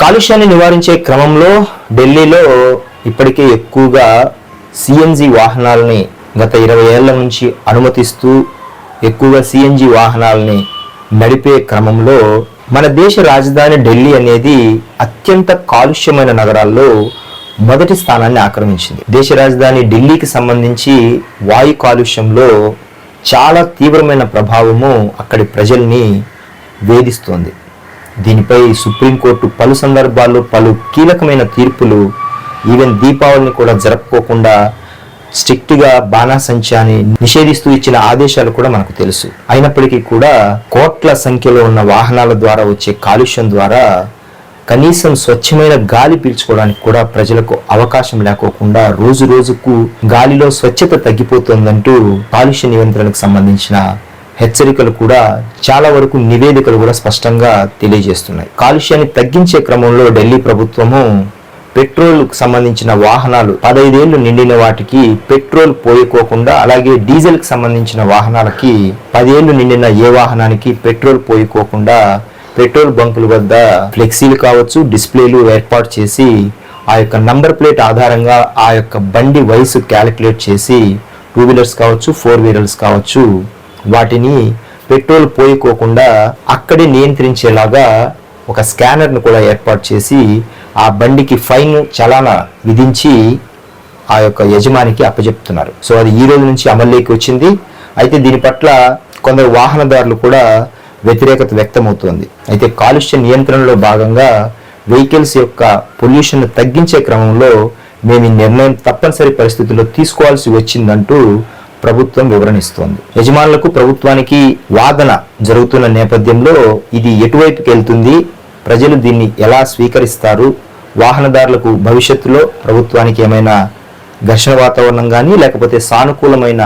కాలుష్యాన్ని నివారించే క్రమంలో ఢిల్లీలో ఇప్పటికే ఎక్కువగా సిఎన్జి వాహనాలని గత ఇరవై ఏళ్ళ నుంచి అనుమతిస్తూ ఎక్కువగా సిఎన్జి వాహనాలని నడిపే క్రమంలో మన దేశ రాజధాని ఢిల్లీ అనేది అత్యంత కాలుష్యమైన నగరాల్లో మొదటి స్థానాన్ని ఆక్రమించింది. దేశ రాజధాని ఢిల్లీకి సంబంధించి వాయు కాలుష్యంలో చాలా తీవ్రమైన ప్రభావము అక్కడి ప్రజల్ని వేధిస్తోంది. దీనిపై సుప్రీంకోర్టు పలు సందర్భాల్లో పలు కీలకమైన తీర్పులు ఈవెన్ దీపావళిని కూడా జరుపుకోకుండా స్ట్రిక్ట్గా బాణాసంచాన్ని నిషేధిస్తూ ఇచ్చిన ఆదేశాలు కూడా మనకు తెలుసు. అయినప్పటికీ కూడా కోట్ల సంఖ్యలో ఉన్న వాహనాల ద్వారా వచ్చే కాలుష్యం ద్వారా కనీసం స్వచ్ఛమైన గాలి పీల్చుకోవడానికి కూడా ప్రజలకు అవకాశం లేకోకుండా రోజు రోజుకు గాలిలో స్వచ్ఛత తగ్గిపోతుందంటూ కాలుష్య నియంత్రణకు సంబంధించిన హెచ్చరికలు కూడా చాలా వరకు నివేదికలు కూడా స్పష్టంగా తెలియజేస్తున్నాయి. కాలుష్యాన్ని తగ్గించే క్రమంలో ఢిల్లీ ప్రభుత్వము పెట్రోల్కు సంబంధించిన వాహనాలు పదైదేళ్ళు నిండిన వాటికి పెట్రోల్ పోయికోకుండా అలాగే డీజిల్కి సంబంధించిన వాహనాలకి పదేళ్ళు నిండిన ఏ వాహనానికి పెట్రోల్ పోయికోకుండా పెట్రోల్ బంకుల వద్ద ఫ్లెక్సీలు కావచ్చు డిస్ప్లేలు ఏర్పాటు చేసి ఆ యొక్క నంబర్ ప్లేట్ ఆధారంగా ఆ యొక్క బండి వయసు క్యాలిక్యులేట్ చేసి టూ వీలర్స్ కావచ్చు ఫోర్ వీలర్స్ కావచ్చు వాటిని పెట్రోల్ పోయికోకుండా అక్కడే నియంత్రించేలాగా ఒక స్కానర్ను కూడా ఏర్పాటు చేసి ఆ బండికి ఫైన్ చలానా విధించి ఆ యొక్క యజమానికి అప్పచెప్తున్నారు సో అది ఈ రోజు నుంచి అమల్లోకి వచ్చింది. అయితే దీని పట్ల కొందరు వాహనదారులు కూడా వ్యతిరేకత వ్యక్తమవుతోంది. అయితే కాలుష్య నియంత్రణలో భాగంగా వెహికల్స్ యొక్క పొల్యూషన్ తగ్గించే క్రమంలో మేము ఈ నిర్ణయం తప్పనిసరి పరిస్థితుల్లో తీసుకోవాల్సి వచ్చిందంటూ ప్రభుత్వం వివరణిస్తోంది. యజమానులకు ప్రభుత్వానికి వాదన జరుగుతున్న నేపథ్యంలో ఇది ఎటువైపుకి వెళ్తుంది ప్రజలు దీన్ని ఎలా స్వీకరిస్తారు? వాహనదారులకు భవిష్యత్తులో ప్రభుత్వానికి ఏమైనా ఘర్షణ వాతావరణం కానీ లేకపోతే సానుకూలమైన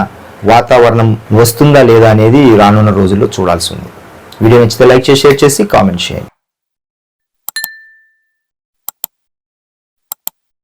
వాతావరణం వస్తుందా లేదా అనేది రానున్న రోజుల్లో చూడాల్సి ఉంది. వీడియో నచ్చితే లైక్ చేసి షేర్ చేసి కామెంట్ చేయండి.